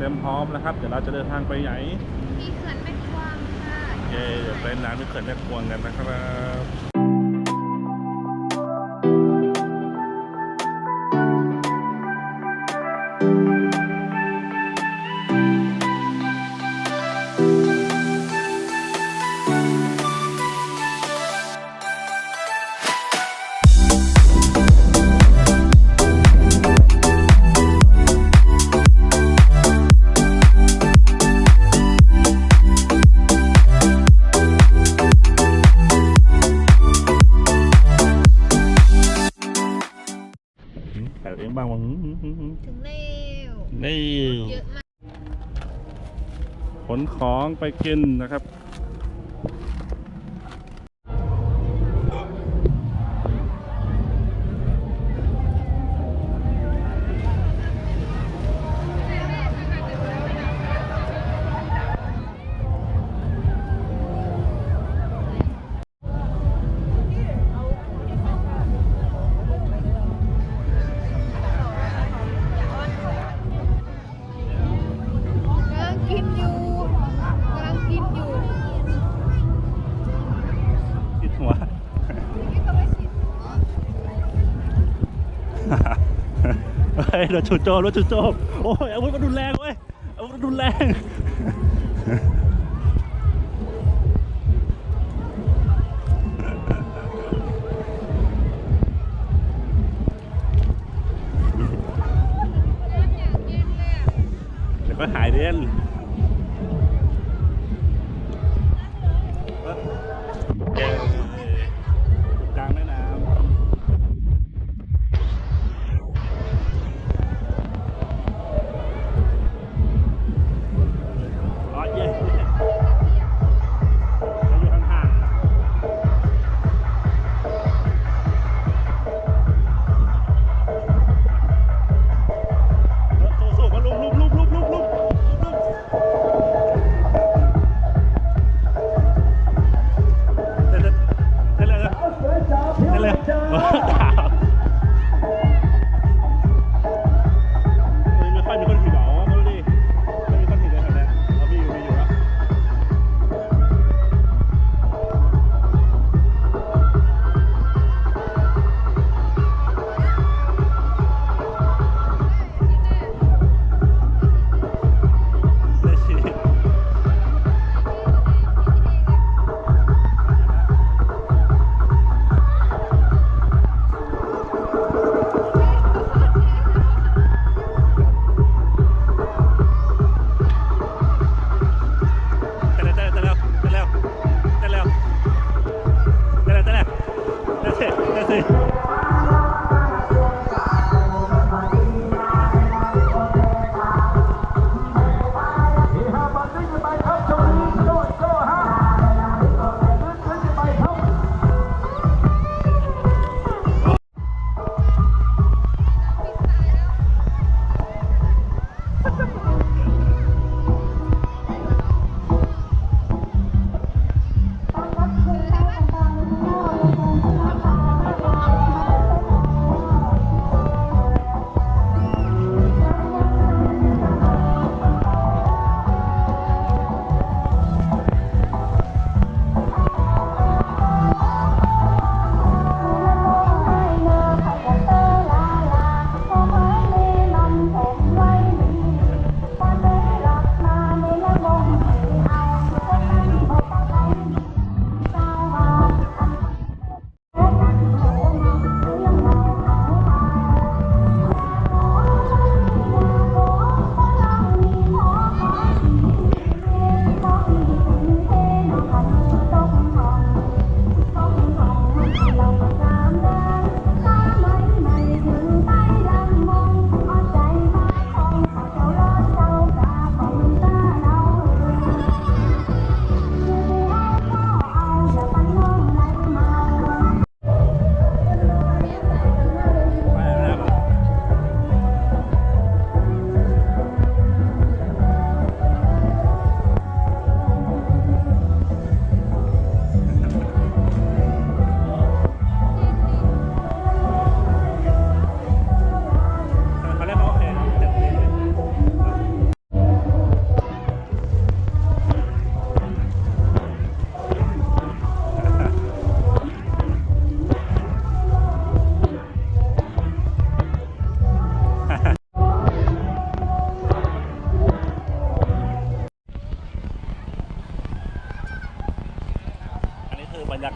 เตรียมพร้อมแล้วครับ เดี๋ยวเราจะเดินทางไปไหนมีเขื่อนแม่กวางค่ะ เย้เดี๋ยวไปน้ำที่เขื่อนแม่กวงกันนะครับ ขนของไปกินนะครับ เฮ้ยรถชุดโจรถชุดโจโอ้ยอาวุธมันรุนแรงเว้ยอาวุธมันรุนแรง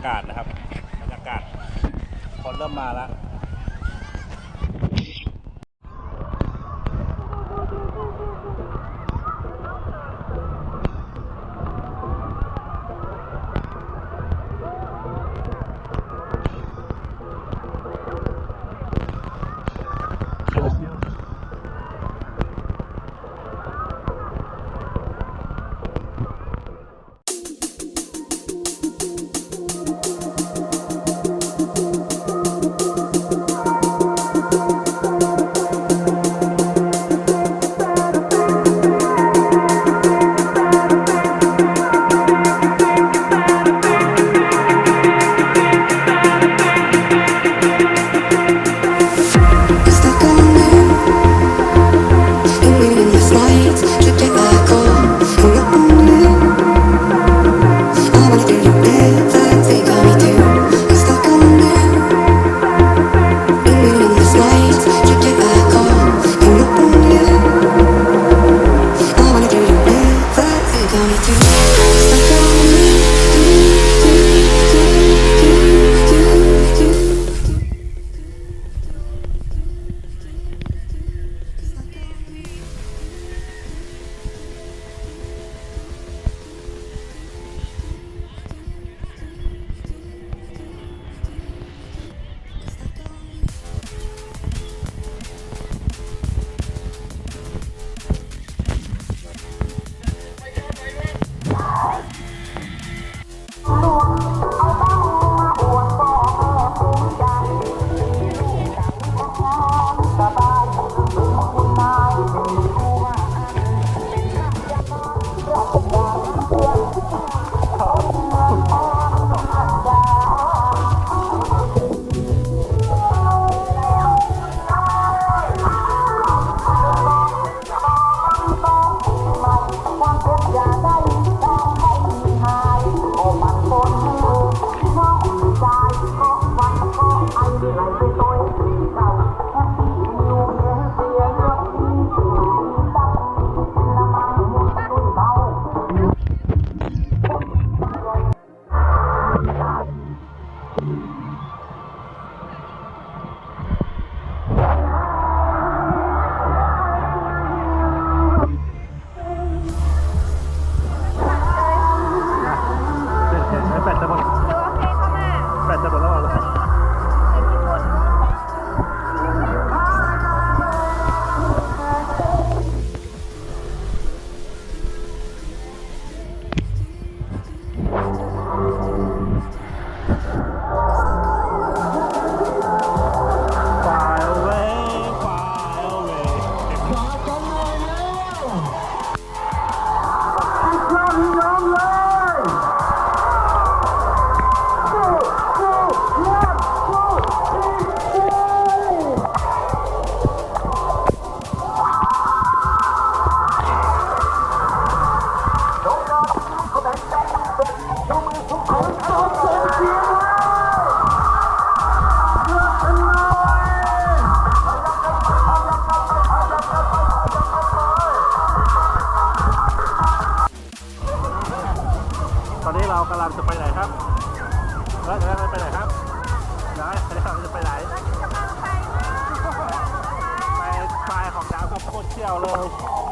ากาศนะ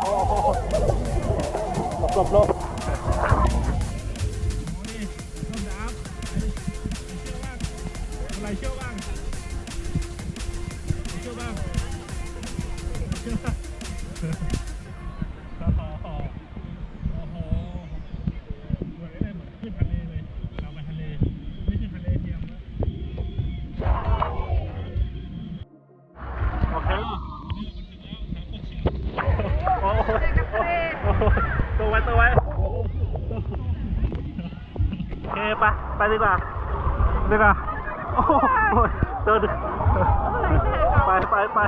หลบหลบหลบ ตัวไว้ตัวไว้โอเคไปไปดีกว่าดีกว่าโอ้โหเดินไปไปไป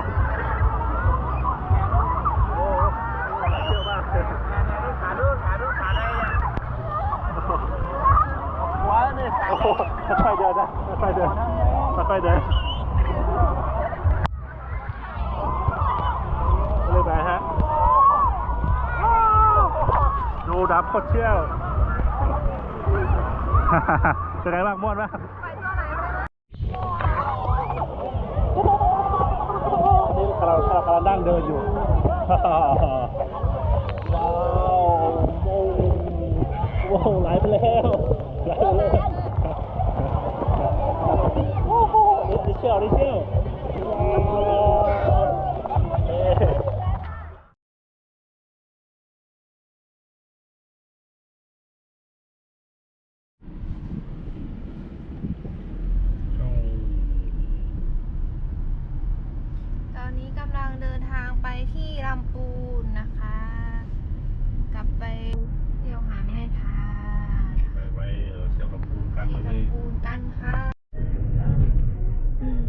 ค่อยเดินนะค่อยเดินค่อยเดิน ดูดับโคตรเชี่ยวเป็นไงบ้างม่วนปะนี่เราเรากำลังนั่งเดินอยู่ ว้าวว้าวไหลไปแล้วไหลไปแล้วนี่เชี่ยวนี่เชี่ยว งเดินทางไปที่ลำปูนนะคะ กลับไปเที่ยวหาแม่ทานไปไว้เออเสี่ยวลำพูนกันที่เลยลำปูนกันค่ะอืม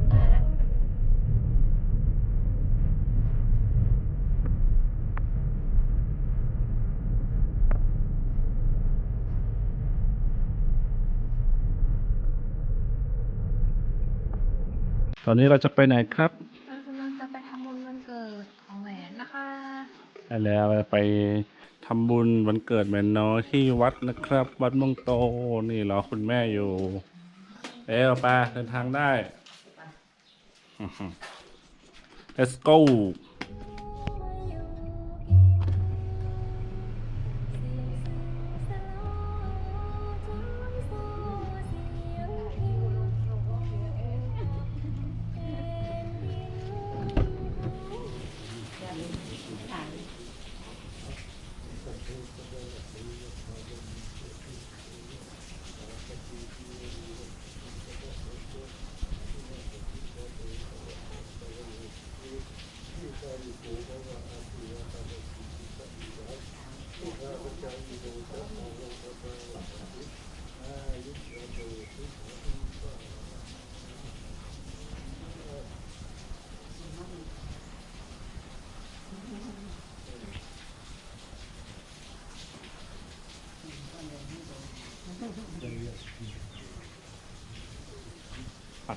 ตอนนี้เราจะไปไหนครับ แล้วไปทำบุญวันเกิดแม่น้อยที่วัดนะครับ วัดมองโตนี่รอคุณแม่อยู่เอ้วไปเดินทางได้ let's go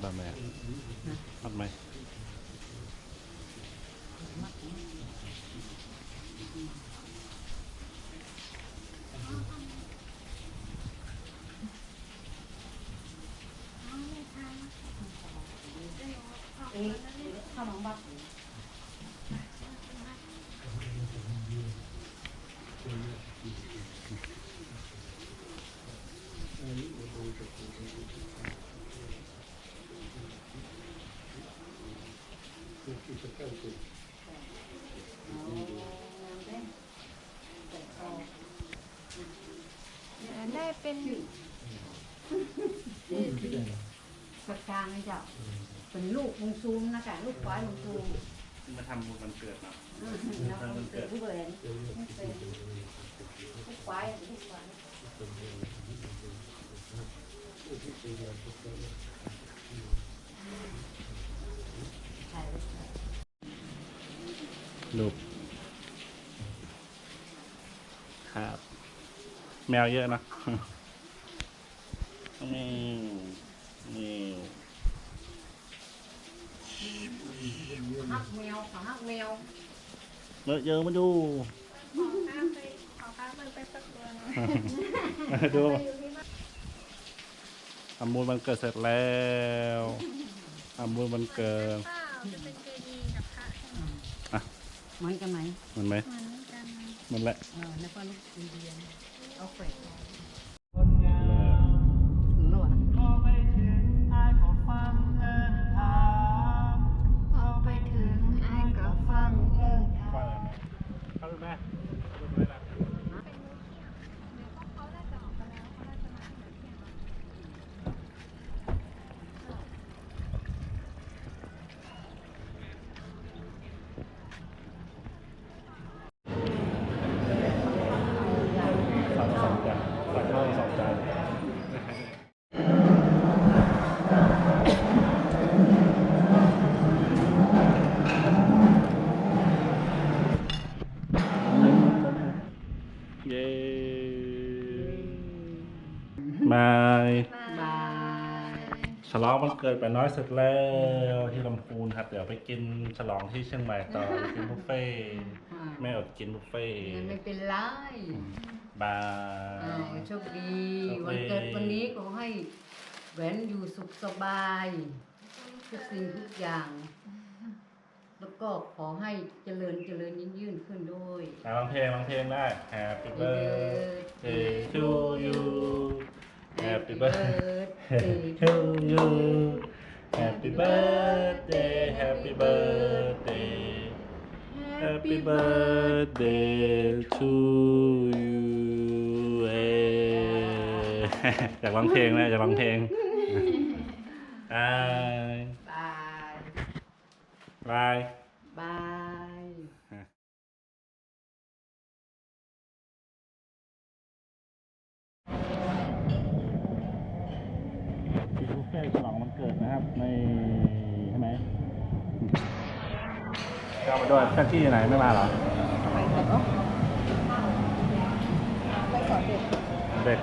ปัดอะไรอ่ะปัดไหมแหวนได้เป็นสักการนะเจ้าเป็นลูกลุงซูมนะจ๊ะลูกควายลุงซูมมาทำบุญวันเกิดเนาะแล้วมันเกิดผู้เรียนไม่เป็นลูกควายลูกควาย ลูกครับ แมวเยอะนะแมวแมวฮักแมวขอฮักแมวเยอะเยอะมาดูขอข้ามไปขอข้ามมันไปสักตัวหนึงดูไปอยู่ที่บ้านทำบุญวันเกิดเสร็จแล้วทำบุญวันเกิด มือนกันไหมเหมือนไหมเหมือนกันเหมันแหละเออแล้วก็ลูกอินเดียเอาแฝดถึ ลองวันเกิดไปน้อยเสร็จแล้วที่ลำพูนครับ เดี๋ยวไปกินฉลองที่เชียงใหม่ต่อไปกินบุฟเฟ่ต์แม่อดกินบุฟเฟ่ต์ไม่เป็นไรบาอ่าย โชคดี โชคดี วันเกิดวันนี้ขอให้แหวนอยู่สุขสบาย ทุกสิ่งทุกอย่าง แล้วก็ขอให้เจริญเจริญยิ่งยืนขึ้นด้วย อะร้องเพลงร้องเพลงได้ Happy birthday to you Happy birthday to you Happy birthday Happy birthday Happy birthday to you เอ้ย อยากร้องเพลงนะอยากร้องเพลงอ่า บาย บาย บาย มีบุฟเฟ่ต์ฉลองวันเกิดนะครับ ในใช่ไหมจะเอามาด้วยแท็กซี่อยู่ไหนไม่มาเหรอไปก่อนเนาะไปก่อนเด็กเด็ก